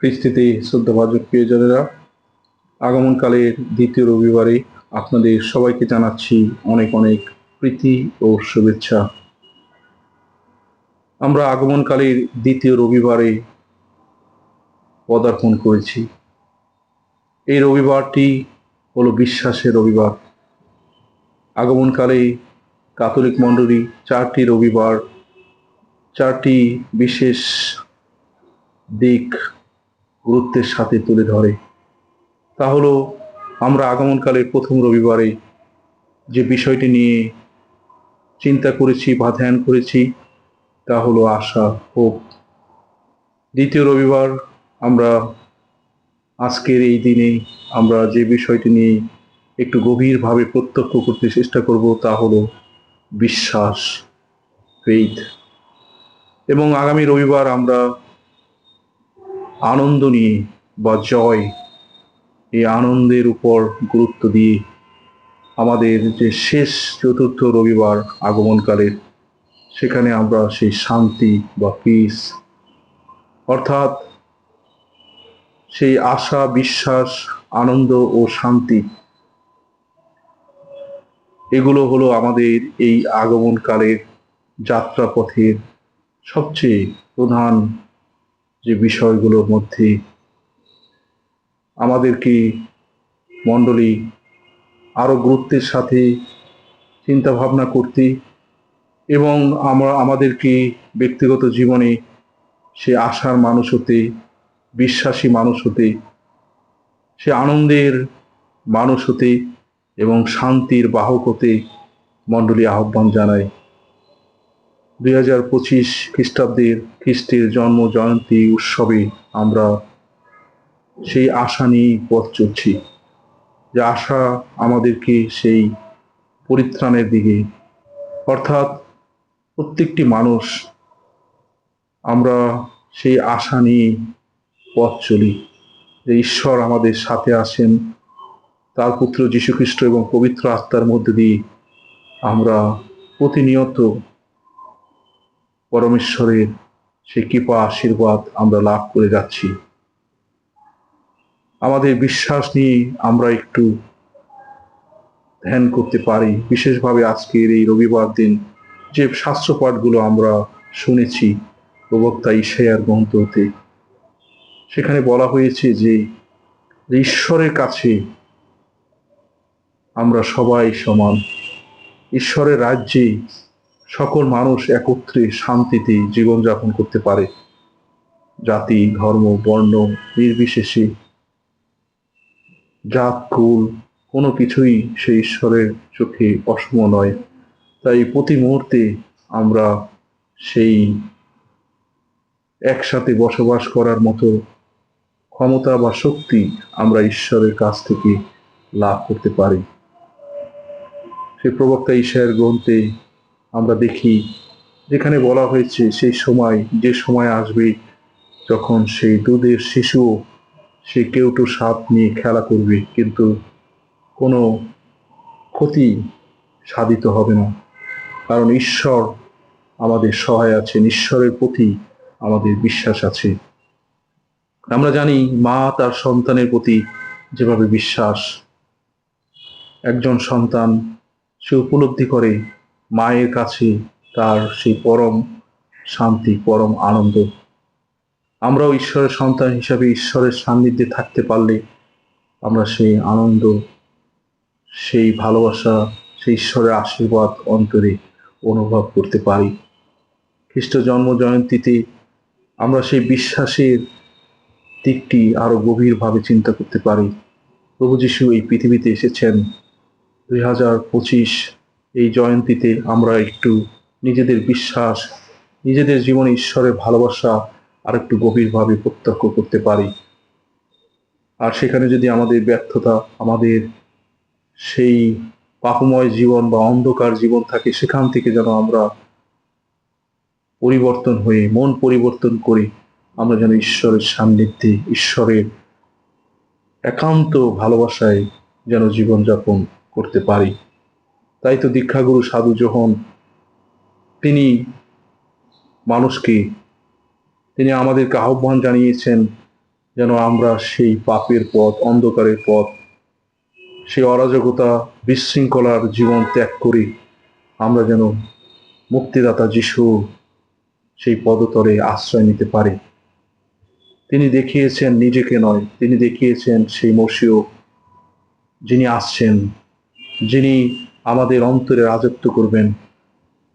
খ্রিস্টিতে শ্রদ্ধাভাজক প্রিয়জনেরা, আগমনকালের দ্বিতীয় রবিবারে আপনাদের সবাইকে জানাচ্ছি অনেক অনেক প্রীতি ও শুভেচ্ছা। আমরা আগমনকালের দ্বিতীয় রবিবারে পদার্পণ করেছি। এই রবিবারটি হলো বিশ্বাসের রবিবার। আগমনকালে কাথলিক মণ্ডলী চারটি রবিবার, চারটি বিশেষ দিক গুরুত্বের সাথে তুলে ধরে। তা হলো, আমরা আগমনকালের প্রথম রবিবারে যে বিষয়টি নিয়ে চিন্তা করেছি, বা ধ্যান করেছি, তা হলো আশা, হোপ। দ্বিতীয় রবিবার আমরা আজকের এই দিনে আমরা যে বিষয়টি নিয়ে একটু গভীরভাবে প্রত্যক্ষ করতে চেষ্টা করব, তা হলো বিশ্বাস ফেইথ এবং আগামী রবিবার আমরা আনন্দ নিয়ে বা জয়, এই আনন্দের উপর গুরুত্ব দিয়ে আমাদের যে শেষ চতুর্থ রবিবার আগমনকালের সেখানে আমরা সেই শান্তি বা পিস অর্থাৎ সেই আশা, বিশ্বাস, আনন্দ ও শান্তি, এগুলো হলো আমাদের এই আগমনকালের যাত্রাপথের সবচেয়ে প্রধান যে বিষয়গুলোর মধ্যে আমাদেরকে মণ্ডলী আরও গুরুত্বের সাথে চিন্তা ভাবনা করতে এবং আমরা আমাদেরকে ব্যক্তিগত জীবনে সে আশার মানুষ হতে, বিশ্বাসী মানুষ হতে, সে আনন্দের মানুষ হতে এবং শান্তির বাহক হতে মণ্ডলী আহ্বান জানায় দুই হাজার পঁচিশ খ্রিস্টাব্দের খ্রিস্টের জন্ম জয়ন্তী উৎসবে আমরা সেই আশা নিয়েই পথ চলছি। যে আশা আমাদেরকে সেই পরিত্রাণের দিকে, অর্থাৎ প্রত্যেকটি মানুষ আমরা সেই আশা নিয়ে পথ চলি। যে ঈশ্বর আমাদের সাথে আসেন তার পুত্র যীশুখ্রিস্ট এবং পবিত্র আত্মার মধ্যে দিয়ে আমরা প্রতিনিয়ত পরমেশ্বরের সেই কৃপা আশীর্বাদ আমরা লাভ করে যাচ্ছি। আমাদের বিশ্বাস নিয়ে আমরা একটু ধ্যান করতে পারি। বিশেষভাবে আজকের এই রবিবার দিন যে শাস্ত্র পাঠগুলো আমরা শুনেছি প্রবক্তা ইশায়ার গ্রন্থ হতে সেখানে বলা হয়েছে যে ঈশ্বরের কাছে আমরা সবাই সমান। ঈশ্বরের রাজ্যে সকল মানুষ একত্রে শান্তিতে জীবনযাপন করতে পারে। জাতি, ধর্ম, বর্ণ, নির্বিশেষে জাত, কুল, কোনো কিছুই সে ঈশ্বরের চোখে অসম নয়। তাই প্রতি মুহূর্তে আমরা সেই একসাথে বসবাস করার মতো ক্ষমতা বা শক্তি আমরা ঈশ্বরের কাছ থেকে লাভ করতে পারি। সে প্রবক্তা ঈশ্বরের গ্রন্থে আমরা দেখি, যেখানে বলা হয়েছে সেই সময়, যে সময় আসবে যখন সেই দুধের শিশু, সে কেউ কেউটু সাপ নিয়ে খেলা করবে, কিন্তু কোনো ক্ষতি সাধিত হবে না। কারণ ঈশ্বর আমাদের সহায় আছেন, ঈশ্বরের প্রতি আমাদের বিশ্বাস আছে। আমরা জানি মা তার সন্তানের প্রতি যেভাবে বিশ্বাস, একজন সন্তান সে উপলব্ধি করে মায়ের কাছে তার সেই পরম শান্তি, পরম আনন্দ। আমরাও ঈশ্বরের সন্তান হিসাবে ঈশ্বরের সান্নিধ্যে থাকতে পারলে আমরা সেই আনন্দ, সেই ভালোবাসা, সেই ঈশ্বরের আশীর্বাদ অন্তরে অনুভব করতে পারি। খ্রিস্ট জন্ম জয়ন্তীতে আমরা সেই বিশ্বাসের দিকটি আরও গভীরভাবে চিন্তা করতে পারি। প্রভু যিশু এই পৃথিবীতে এসেছেন দুই হাজার পঁচিশ এই জয়ন্তীতে আমরা একটু নিজেদের বিশ্বাস, নিজেদের জীবনে ঈশ্বরের ভালোবাসা আর একটু গভীরভাবে প্রত্যক্ষ করতে পারি। আর সেখানে যদি আমাদের ব্যর্থতা, আমাদের সেই পাপময় জীবন বা অন্ধকার জীবন থাকে, সেখান থেকে যেন আমরা পরিবর্তন হয়ে, মন পরিবর্তন করে আমরা যেন ঈশ্বরের সান্নিধ্যে, ঈশ্বরের একান্ত ভালোবাসায় যেন জীবনযাপন করতে পারি। তাই তো দীক্ষাগুরু সাধু যখন তিনি মানুষকে তিনি আমাদেরকে আহ্বান জানিয়েছেন যেন আমরা সেই পাপের পথ, অন্ধকারের পথ, সেই অরাজকতা বিশৃঙ্খলার জীবন ত্যাগ করি। আমরা যেন মুক্তিদাতা যিশু সেই পদতলে আশ্রয় নিতে পারি। তিনি দেখিয়েছেন নিজেকে নয়, তিনি দেখিয়েছেন সেই মসীয় যিনি আসছেন, যিনি আমাদের অন্তরে রাজত্ব করবেন।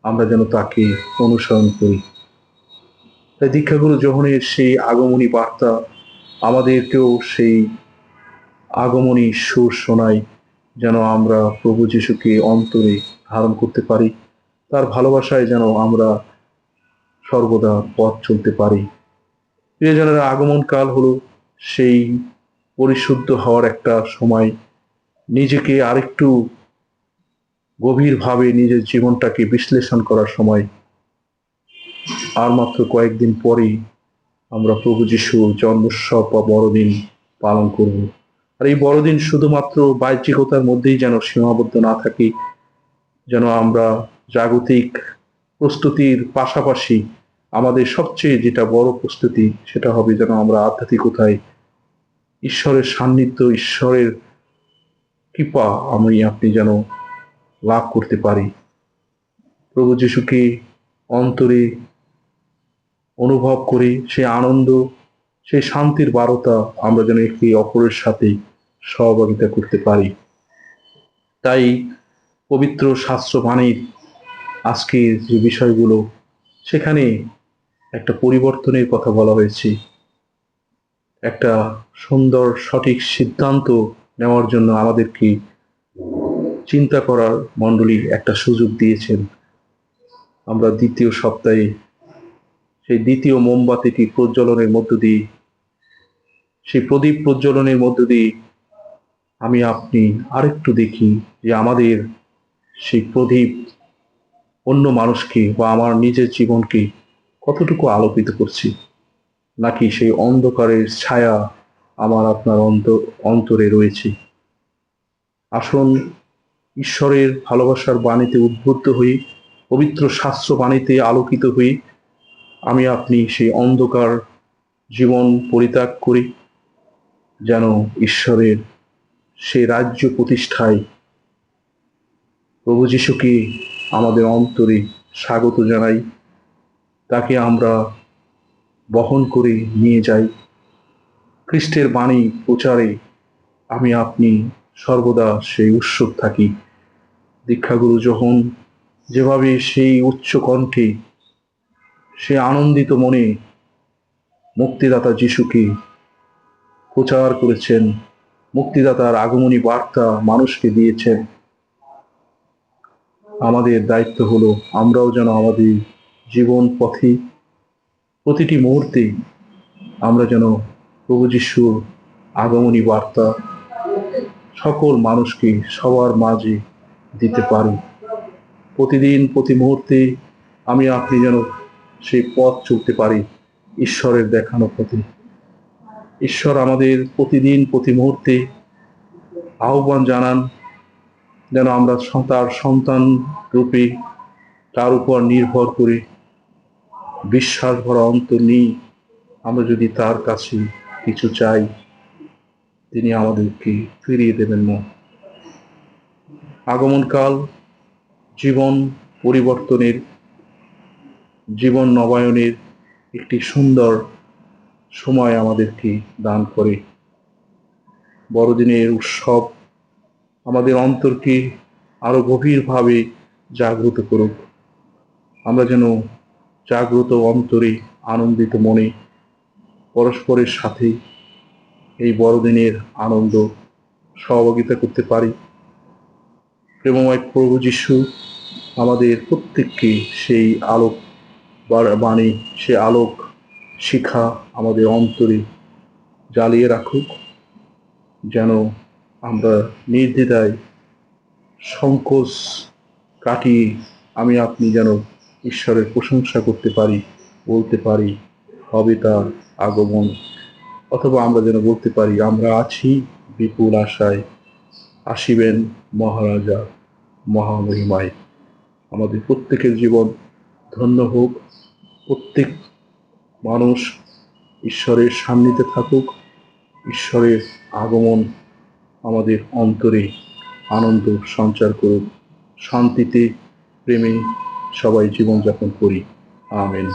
আমরা যেন তাকে অনুসরণ করি। তাই দীক্ষাগুরু যোহনের সেই আগমনী বার্তা আমাদেরকেও সেই আগমনী সুর শোনায়, যেন আমরা প্রভু যিশুকে অন্তরে ধারণ করতে পারি। তার ভালোবাসায় যেন আমরা সর্বদা পথ চলতে পারি। প্রিয়জনের আগমনকাল হলো সেই পরিশুদ্ধ হওয়ার একটা সময়। নিজেকে আরেকটু গভীরভাবে নিজের জীবনটাকে বিশ্লেষণ করার সময় আর মাত্র কয়েকদিন পরেই আমরা প্রভু যিশুর জন্মোৎসব বা বড়দিন পালন করব। আর এই বড়দিন শুধুমাত্র বাহ্যিকতার মধ্যেই যেন সীমাবদ্ধ না থাকি, যেন আমরা জাগতিক প্রস্তুতির পাশাপাশি আমাদের সবচেয়ে যেটা বড় প্রস্তুতি সেটা হবে যেন আমরা আধ্যাত্মিকতায় ঈশ্বরের সান্নিধ্য, ঈশ্বরের কৃপা, আমি, আপনি যেন লাভ করতে পারি। প্রভু যিশুকে অন্তরে অনুভব করে সে আনন্দ সেই শান্তির বারতা আমরা যেন একে অপরের সাথে সহযোগিতা করতে পারি। তাই পবিত্র শাস্ত্র বাণীর আজকের যে বিষয়গুলো, সেখানে একটা পরিবর্তনের কথা বলা হয়েছে। একটা সুন্দর সঠিক সিদ্ধান্ত নেওয়ার জন্য আমাদেরকে চিন্তা করার মণ্ডলী একটা সুযোগ দিয়েছেন। আমরা দ্বিতীয় সপ্তাহে সেই দ্বিতীয় মোমবাতিটি প্রজ্বলনের মধ্য দিয়ে, সেই প্রদীপ প্রজ্বলনের মধ্য দিয়ে আমি আপনি আরেকটু দেখি যে আমাদের সেই প্রদীপ অন্য মানুষকে বা আমার নিজের জীবনকে কতটুকু আলোকিত করছি, নাকি সেই অন্ধকারের ছায়া আমার আপনার অন্ত, অন্তরে রয়েছে। আসুন ঈশ্বরের ভালোবাসার বাণীতে উদ্বুদ্ধ হই, পবিত্র শাস্ত্র বাণীতে আলোকিত হই, আমি আপনি সেই অন্ধকার জীবন পরিত্যাগ করি, যেন ঈশ্বরের সে রাজ্য প্রতিষ্ঠায় প্রভু যিশুকে আমাদের অন্তরে স্বাগত জানাই, তাকে আমরা বহন করে নিয়ে যাই। খ্রিস্টের বাণী প্রচারে আমি আপনি সর্বদা সেই উৎসুক থাকি। দীক্ষাগুরু যখন যেভাবে সেই উচ্চ কণ্ঠে, সে আনন্দিত মনে মুক্তিদাতা যিশুকে প্রচার করেছেন, মুক্তিদাতার আগমনী বার্তা মানুষকে দিয়েছেন, আমাদের দায়িত্ব হলো আমরাও যেন আমাদের জীবন পথে প্রতিটি মুহূর্তে আমরা যেন প্রভু যিশুর আগমনী বার্তা সকল মানুষকে সবার মাঝে দিতে পারি। প্রতিদিন, প্রতি মুহূর্তে আমি আপনি যেন সেই পথ চলতে পারি ঈশ্বরের দেখানো পথে। ঈশ্বর আমাদের প্রতিদিন, প্রতি মুহূর্তে আহ্বান জানান যেন আমরা তার সন্তান রূপে তার উপর নির্ভর করে বিশ্বাস ভরা অন্তর নিই। আমরা যদি তার কাছে কিছু চাই তিনি আমাদেরকে ফিরিয়ে দেবেন না। আগমনকাল, জীবন পরিবর্তনের, জীবন নবায়নের একটি সুন্দর সময় আমাদেরকে দান করে। বড়দিনের উৎসব আমাদের অন্তরকে আরও গভীরভাবে জাগ্রত করুক। আমরা যেন জাগ্রত অন্তরে আনন্দিত মনে পরস্পরের সাথে এই বড়দিনের আনন্দ সহযোগিতা করতে পারি। প্রেমময় প্রভু যিশু আমাদের প্রত্যেককে সেই আলোক বাণী, সে আলোক শিখা আমাদের অন্তরে জ্বালিয়ে রাখুক, যেন আমরা নির্দ্বিধায় সংকোচ কাটিয়ে আমি আপনি যেন ঈশ্বরের প্রশংসা করতে পারি, বলতে পারি, হবে তার আগমন। অথবা আমরা যেন বলতে পারি, আমরা আছি বিপুল আশায়। আসিবেন মহারাজা, মহামহিমায়। আমাদের প্রত্যেকের জীবন ধন্য হোক। প্রত্যেক মানুষ ঈশ্বরের সান্নিধ্যে থাকুক। ঈশ্বরের আগমন আমাদের অন্তরে আনন্দ সঞ্চার করুক। শান্তিতে, প্রেমে সবাই জীবনযাপন করি। আমেন।